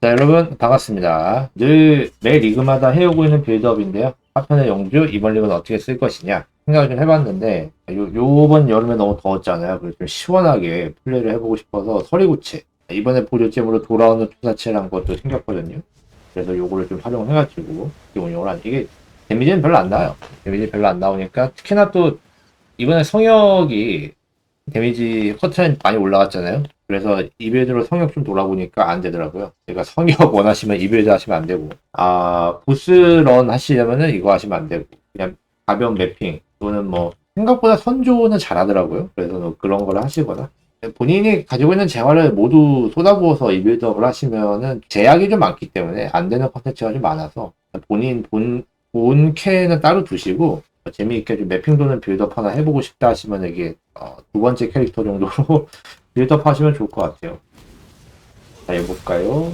자 여러분 반갑습니다. 늘 매 리그마다 해오고 있는 빌드업인데요. 하편의 영주 이번 리그는 어떻게 쓸 것이냐 생각을 좀 해봤는데 요, 요번 여름에 너무 더웠잖아요. 그래서 좀 시원하게 플레이를 해보고 싶어서 서리구체 이번에 보조잼으로 돌아오는 투사체라는 것도 생겼거든요. 그래서 요거를 좀 활용해가지고 운영을 하는 이게 데미지는 별로 안 나와요. 데미지 별로 안 나오니까 특히나 또 이번에 성역이 데미지 커트는 많이 올라갔잖아요. 그래서 이빌드로 성역 좀 돌아보니까 안 되더라고요. 그러니까 성역 원하시면 이빌드 하시면 안 되고, 아, 보스런 하시려면은 이거 하시면 안 되고, 그냥 가벼운 매핑 또는 뭐, 생각보다 선조는 잘하더라고요. 그래서 뭐 그런 걸 하시거나, 본인이 가지고 있는 재화를 모두 쏟아부어서 이빌드업을 하시면은 제약이 좀 많기 때문에 안 되는 컨텐츠가 좀 많아서 본인 본, 본 캐는 따로 두시고, 재미있게 좀 매핑 도는 빌드업 하나 해보고 싶다 하시면 이게 어, 두 번째 캐릭터 정도로 빌드업 하시면 좋을 것 같아요. 자, 해볼까요?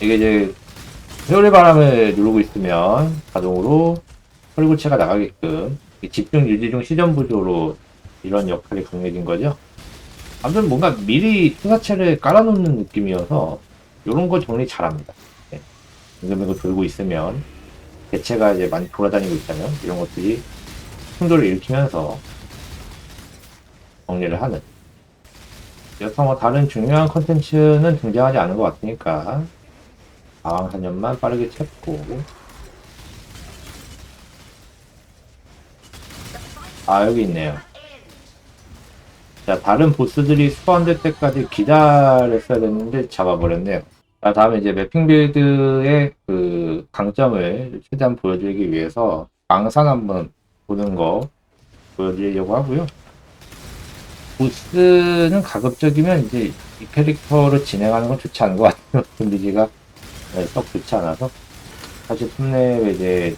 이게 이제 회오리 바람을 누르고 있으면 자동으로 혈구체가 나가게끔 이 집중 유지 중 시전 부조로 이런 역할이 강해진 거죠. 아무튼 뭔가 미리 투사체를 깔아놓는 느낌이어서 이런 거 정리 잘합니다. 네. 빙글빙글 돌고 있으면 개체가 이제 많이 돌아다니고 있다면 이런 것들이 충돌을 일으키면서 정리를 하는. 여서 뭐 다른 중요한 컨텐츠는 등장하지 않은 것 같으니까 방황사년만 빠르게 찾고 아 여기 있네요. 자, 다른 보스들이 스파운될 때까지 기다렸어야 됐는데 잡아버렸네요. 자, 다음에 이제 매핑 빌드의 그 강점을 최대한 보여드리기 위해서 방산 한번 보는 거 보여드리려고 하고요. 보스는 가급적이면 이제 이 캐릭터를 진행하는 건 좋지 않은 것 같아요. 분위기가 네, 썩 좋지 않아서. 사실 톱랩에 이제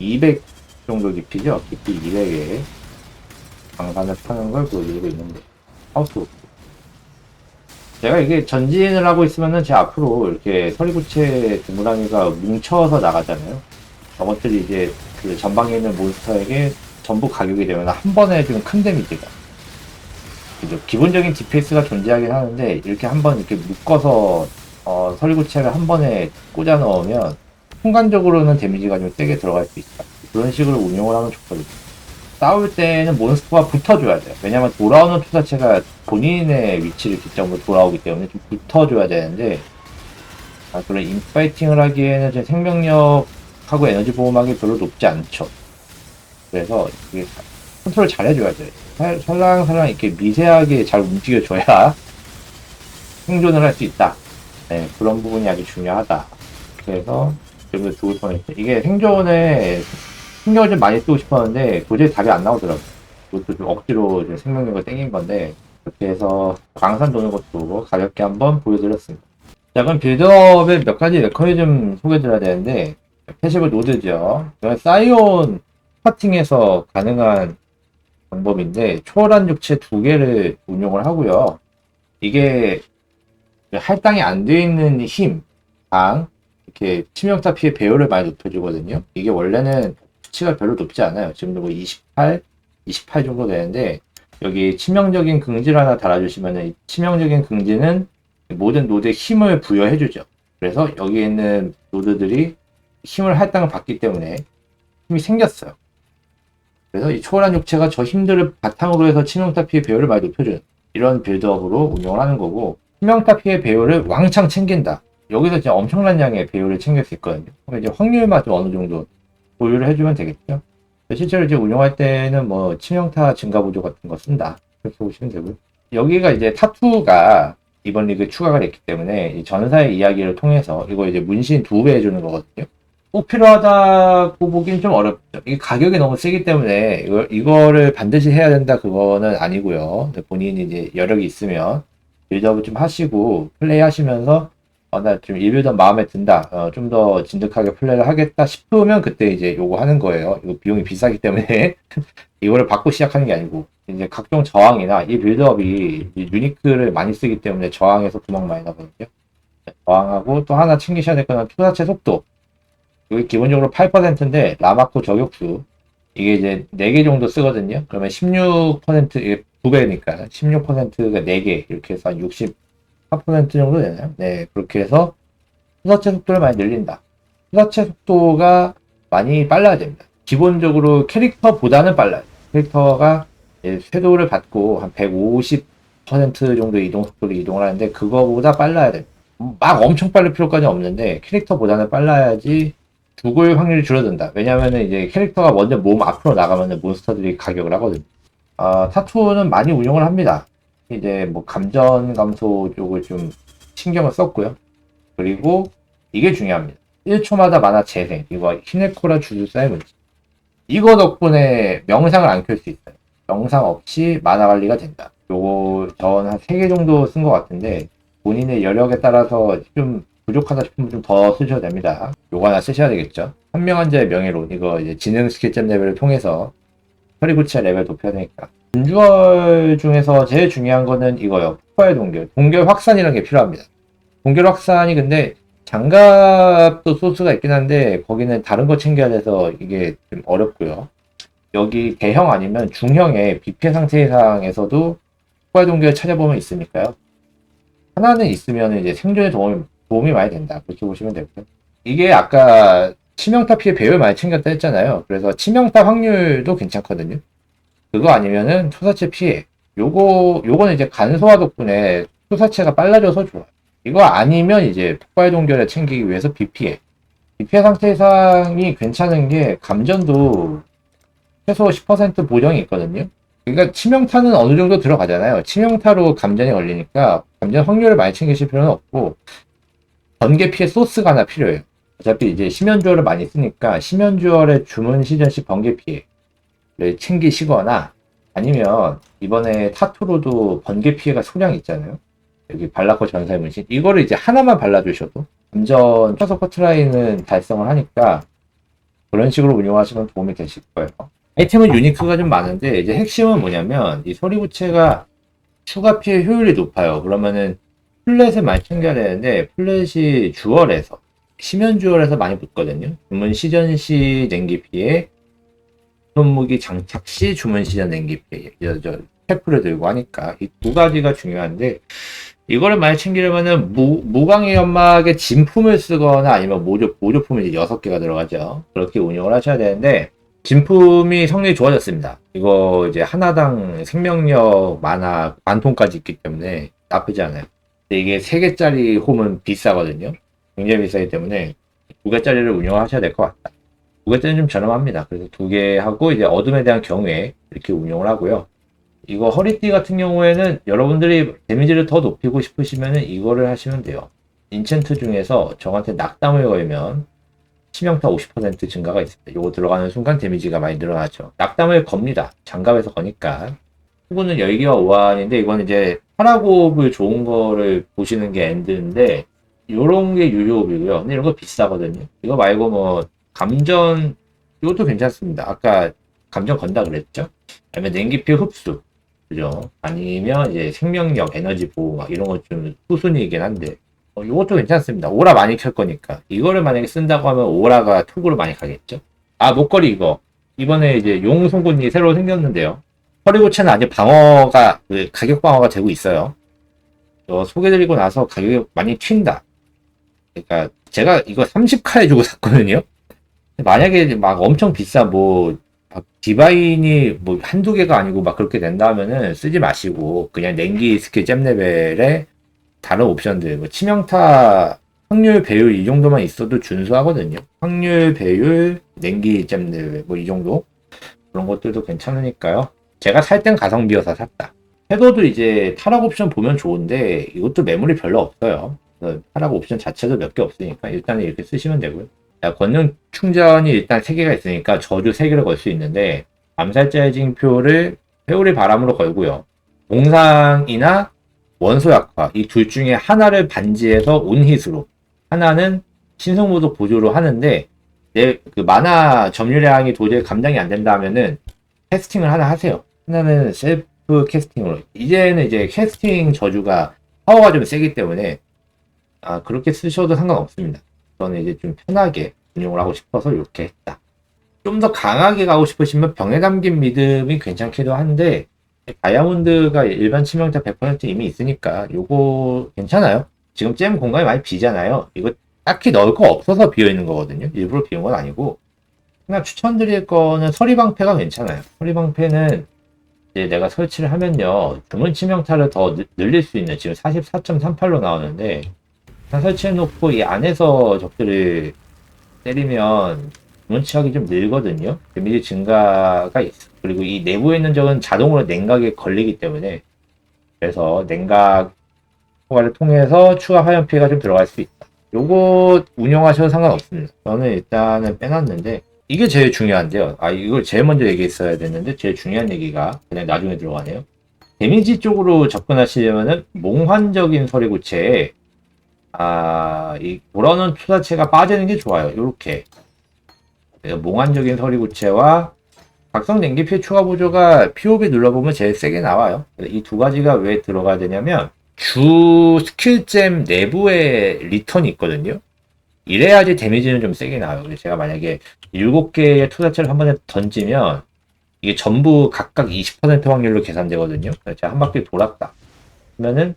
200 정도 깊이죠? 깊이 200에 방산을 파는 걸 보여드리고 있는데 하우스 제가 이게 전진을 하고 있으면은 제 앞으로 이렇게 서리구체 두무랑이가 뭉쳐서 나가잖아요. 저것들이 이제 그 전방에 있는 몬스터에게 전부 가격이 되면 한 번에 좀큰 데미지가 그죠 기본적인 DPS가 존재하긴 하는데 이렇게 한 번 이렇게 묶어서 어, 서리구체를 한 번에 꽂아 넣으면 순간적으로는 데미지가 좀 세게 들어갈 수 있다. 그런 식으로 운용을 하면 좋거든요 싸울 때는 몬스터가 붙어줘야 돼요. 왜냐면 돌아오는 투사체가 본인의 위치를 기점으로 돌아오기 때문에 좀 붙어줘야 되는데, 아, 그런 인파이팅을 하기에는 제 생명력하고 에너지 보호막이 별로 높지 않죠. 그래서 이게 컨트롤 잘 해줘야 돼요. 살- 살랑살랑 이렇게 미세하게 잘 움직여줘야 생존을 할 수 있다. 네, 그런 부분이 아주 중요하다. 그래서 좀 좋을 뻔했어요. 이게 생존에 신경을 좀 많이 쓰고 싶었는데 도저히 답이 안 나오더라고요. 그것도 좀 억지로 좀 생명력을 땡긴 건데 그렇게 해서 광산 도는 것도 가볍게 한번 보여드렸습니다. 자 그럼 빌드업의 몇 가지 메커니즘 소개드려야 되는데 패시브 노드죠. 이건 사이온 스파팅에서 가능한 방법인데 초월한 육체 두 개를 운용을 하고요. 이게 할당이 안 돼 있는 힘, 당, 이렇게 치명타 피해 배율을 많이 높여주거든요. 이게 원래는 수치가 별로 높지 않아요. 지금도 뭐 28, 28 정도 되는데 여기 치명적인 긍지를 하나 달아주시면 이 치명적인 긍지는 모든 노드에 힘을 부여해주죠. 그래서 여기 있는 노드들이 힘을 할당을 받기 때문에 힘이 생겼어요. 그래서 이 초월한 육체가 저 힘들을 바탕으로 해서 치명타 피해 배율을 많이 높여주는 이런 빌드업으로 운영을 하는 거고 치명타 피해 배율을 왕창 챙긴다. 여기서 진짜 엄청난 양의 배율을 챙길 수 있거든요. 그럼 이제 확률만 좀 어느 정도 보유를 해주면 되겠죠. 실제로 이제 운영할 때는 뭐 치명타 증가 보조 같은 거 쓴다. 그렇게 보시면 되고요. 여기가 이제 타투가 이번 리그에 추가가 됐기 때문에 이 전사의 이야기를 통해서 이거 이제 문신 두 배 해주는 거거든요. 꼭 필요하다고 보기는 좀 어렵죠. 이게 가격이 너무 세기 때문에 이거, 이거를 반드시 해야 된다 그거는 아니고요. 본인이 이제 여력이 있으면 빌드업을 좀 하시고 플레이 하시면서 어, 나좀 이빌더 마음에 든다. 어, 좀 더 진득하게 플레이를 하겠다 싶으면 그때 이제 요거 하는 거예요. 이거 비용이 비싸기 때문에 이거를 받고 시작하는 게 아니고 이제 각종 저항이나 이 빌드업이 이 유니크를 많이 쓰기 때문에 저항에서 도망 많이 나거든요. 저항하고 또 하나 챙기셔야 될 거는 투자체 속도. 여기 기본적으로 8%인데 라마코 저격수 이게 이제 4개 정도 쓰거든요. 그러면 16% 이게 2배니까 16%가 4개 이렇게 해서 한 64% 정도 되나요? 네, 그렇게 해서 수사체 속도를 많이 늘린다. 수사체 속도가 많이 빨라야 됩니다. 기본적으로 캐릭터보다는 빨라요. 캐릭터가 쇄도를 받고 한 150% 정도 이동 속도로 이동을 하는데 그거보다 빨라야 됩니다. 막 엄청 빠를 필요까지 없는데 캐릭터보다는 빨라야지 죽을 확률이 줄어든다. 왜냐면은 이제 캐릭터가 먼저 몸 앞으로 나가면은 몬스터들이 가격을 하거든요. 아, 타투는 많이 운용을 합니다. 이제 뭐 감전 감소 쪽을 좀 신경을 썼고요. 그리고 이게 중요합니다. 1초마다 만화 재생. 이거 히네코라 주술사의 문제. 이거 덕분에 명상을 안 켤 수 있어요. 명상 없이 만화 관리가 된다. 요거 전 한 3개 정도 쓴 것 같은데 본인의 여력에 따라서 좀 부족하다 싶으면 좀 더 쓰셔도 됩니다. 요거 하나 쓰셔야 되겠죠. 현명한 자의 명예론 이거 이제 지능 스킬점 레벨을 통해서 허리구치의 레벨 높여야 되니까. 분주얼 중에서 제일 중요한 거는 이거요. 폭발 동결. 동결 확산이라는 게 필요합니다. 동결 확산이 근데 장갑도 소스가 있긴 한데 거기는 다른 거 챙겨야 돼서 이게 좀 어렵고요. 여기 대형 아니면 중형의 비패 상태 이상에서도 폭발 동결 찾아보면 있으니까요. 하나는 있으면 이제 생존에 도움이, 도움이 많이 된다. 그렇게 보시면 되고요. 이게 아까 치명타 피해 배열 많이 챙겼다 했잖아요. 그래서 치명타 확률도 괜찮거든요. 그거 아니면은 투사체 피해. 요거, 요거는 이제 간소화 덕분에 투사체가 빨라져서 좋아요. 이거 아니면 이제 폭발 동결에 챙기기 위해서 비피해. 비피해 상태 이상이 괜찮은 게 감전도 최소 10% 보정이 있거든요. 그러니까 치명타는 어느 정도 들어가잖아요. 치명타로 감전이 걸리니까 감전 확률을 많이 챙기실 필요는 없고 번개 피해 소스가 하나 필요해요. 어차피 이제 심연주얼을 많이 쓰니까 심연주얼의 주문 시전 시 번개 피해를 챙기시거나 아니면 이번에 타투로도 번개 피해가 소량 있잖아요. 여기 발라코 전사의 문신 이거를 이제 하나만 발라주셔도 감전 초속 커트라인은 달성을 하니까 그런 식으로 운용하시면 도움이 되실 거예요. 아이템은 유니크가 좀 많은데 이제 핵심은 뭐냐면 이 소리부채가 추가 피해 효율이 높아요. 그러면은 플랫을 많이 챙겨야 되는데 플랫이 주얼에서 시면 주얼에서 많이 붙거든요. 주문 시전 시 냉기 피해, 손무기 장착 시 주문 시전 냉기 테프를 들고 하니까 이 두 가지가 중요한데 이거를 많이 챙기려면은 무, 무광의 연막에 진품을 쓰거나 아니면 모조, 모조품이 이제 6개가 들어가죠. 그렇게 운영을 하셔야 되는데 진품이 성능이 좋아졌습니다. 이거 이제 하나당 생명력 만화 만통까지 있기 때문에 나쁘지 않아요. 이게 3개짜리 홈은 비싸거든요. 굉장히 비싸기 때문에 2개짜리를 운영하셔야 될 것 같다. 2개짜리는 좀 저렴합니다. 그래서 2개 하고 이제 어둠에 대한 경우에 이렇게 운영을 하고요. 이거 허리띠 같은 경우에는 여러분들이 데미지를 더 높이고 싶으시면 이거를 하시면 돼요. 인챈트 중에서 저한테 낙담을 걸면 치명타 50% 증가가 있습니다. 요거 들어가는 순간 데미지가 많이 늘어나죠. 낙담을 겁니다. 장갑에서 거니까. 후보는 열기와 오한인데 이건 이제 파라곱을 좋은 거를 보시는 게 엔드인데 요런 게 유효업이고요. 근데 이런 거 비싸거든요. 이거 말고 뭐 감전 이것도 괜찮습니다. 아까 감전 건다 그랬죠? 아니면 냉기피 흡수 그죠? 아니면 이제 생명력, 에너지 보호 막 이런 것 좀 후순위이긴 한데 어, 이것도 괜찮습니다. 오라 많이 켤 거니까. 이거를 만약에 쓴다고 하면 오라가 톡으로 많이 가겠죠? 아, 목걸이 이거. 이번에 이제 용 송곳니 새로 생겼는데요. 허리고체는 아직 방어가, 그 가격 방어가 되고 있어요. 어, 소개드리고 나서 가격이 많이 튄다. 그러니까 제가 이거 30칼 주고 샀거든요. 만약에 막 엄청 비싸 뭐막 디바인이 뭐 한두 개가 아니고 막 그렇게 된다면은 쓰지 마시고 그냥 냉기 스킬 잼 레벨에 다른 옵션들, 뭐 치명타 확률 배율 이 정도만 있어도 준수하거든요. 확률 배율, 냉기 잼들 뭐이 정도 그런 것들도 괜찮으니까요. 제가 살 땐 가성비여서 샀다. 해도도 이제 타락 옵션 보면 좋은데 이것도 매물이 별로 없어요. 타락 옵션 자체도 몇 개 없으니까 일단은 이렇게 쓰시면 되고요. 자, 권능 충전이 일단 3개가 있으니까 저주 3개를 걸 수 있는데 암살자의 징표를 회오리 바람으로 걸고요. 공상이나 원소 약화 이 둘 중에 하나를 반지해서 온hit으로 하나는 신성모독 보조로 하는데 내 그 만화 점유량이 도저히 감당이 안 된다 하면은 캐스팅을 하나 하세요. 하나는 셀프 캐스팅으로 이제는 이제 캐스팅 저주가 파워가 좀 세기 때문에 아 그렇게 쓰셔도 상관없습니다. 저는 이제 좀 편하게 운용을 하고 싶어서 이렇게 했다. 좀 더 강하게 가고 싶으시면 병에 담긴 믿음이 괜찮기도 한데 다이아몬드가 일반 치명타 100% 이미 있으니까 요거 괜찮아요. 지금 잼 공간이 많이 비잖아요. 이거 딱히 넣을 거 없어서 비어 있는 거거든요. 일부러 비운 건 아니고 그냥 추천드릴 거는 서리방패가 괜찮아요. 서리방패는 이제 내가 설치를 하면요 주문 치명타를 더 늘- 늘릴 수 있는 지금 44.38로 나오는데 다 설치해놓고 이 안에서 적들을 때리면 주문 치하기 좀 늘거든요. 데미지 증가가 있어. 그리고 이 내부에 있는 적은 자동으로 냉각에 걸리기 때문에 그래서 냉각 효과를 통해서 추가 화염 피해가 좀 들어갈 수 있다. 요거 운영하셔도 상관없습니다. 저는 일단은 빼놨는데 이게 제일 중요한데요. 아 이걸 제일 먼저 얘기했어야 됐는데 제일 중요한 얘기가 그냥 나중에 들어가네요. 데미지 쪽으로 접근하시려면은 몽환적인 서리구체에 아 이 돌아오는 투사체가 빠지는 게 좋아요. 요렇게 그래서 몽환적인 서리구체와 각성 냉기 피해 추가 보조가 POB 눌러보면 제일 세게 나와요. 이 두 가지가 왜 들어가야 되냐면 주 스킬잼 내부에 리턴이 있거든요. 이래야지 데미지는 좀 세게 나와요. 그래서 제가 만약에 7개의 투자체를 한 번에 던지면 이게 전부 각각 20% 확률로 계산되거든요. 그래서 제가 한 바퀴 돌았다. 그러면은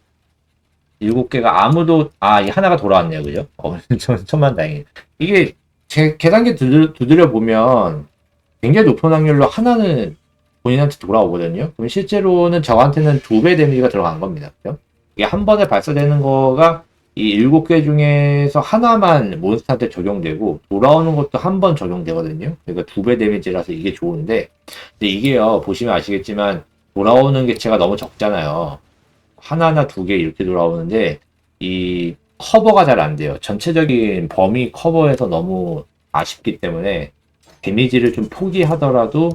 7개가 아무도 아, 이 하나가 돌아왔네요. 그죠? 어, 천- 천만 다행이에요. 이게 제 계산기 두드, 두드려 보면 굉장히 높은 확률로 하나는 본인한테 돌아오거든요. 그럼 실제로는 저한테는 두 배 데미지가 들어간 겁니다. 그죠? 이게 한 번에 발사되는 거가 이 일곱 개 중에서 하나만 몬스터한테 적용되고 돌아오는 것도 한 번 적용되거든요. 그러니까 두 배 데미지라서 이게 좋은데 근데 이게요 보시면 아시겠지만 돌아오는 개체가 너무 적잖아요. 하나나 두 개 이렇게 돌아오는데 이 커버가 잘 안 돼요. 전체적인 범위 커버에서 너무 아쉽기 때문에 데미지를 좀 포기하더라도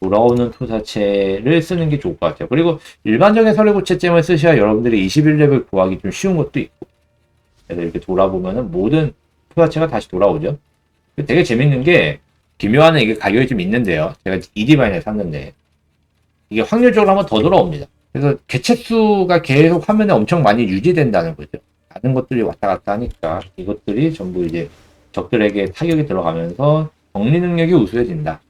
돌아오는 투사체를 쓰는 게 좋을 것 같아요. 그리고 일반적인 설레고체잼을 쓰셔야 여러분들이 21레벨 구하기 좀 쉬운 것도 있고 그래서 이렇게 돌아보면은 모든 투사체가 다시 돌아오죠. 되게 재밌는 게 기묘한 이게 가격이 좀 있는데요. 제가 이디바인에 샀는데 이게 확률적으로 한번 더 돌아옵니다. 그래서 개체 수가 계속 화면에 엄청 많이 유지된다는 거죠. 다른 것들이 왔다 갔다 하니까 이것들이 전부 이제 적들에게 타격이 들어가면서 정리 능력이 우수해진다.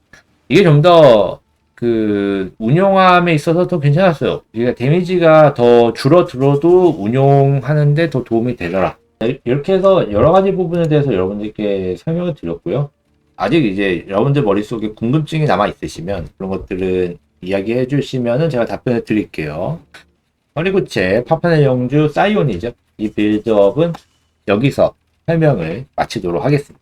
이게 좀 더 그 운용함에 있어서 더 괜찮았어요. 그러니까 데미지가 더 줄어들어도 운용하는데 더 도움이 되더라. 이렇게 해서 여러 가지 부분에 대해서 여러분들께 설명을 드렸고요. 아직 이제 여러분들 머릿속에 궁금증이 남아 있으시면 그런 것들은 이야기해 주시면은 제가 답변을 드릴게요. 제 파파넬 영주 사이온이죠. 이 빌드업은 여기서 설명을 마치도록 하겠습니다.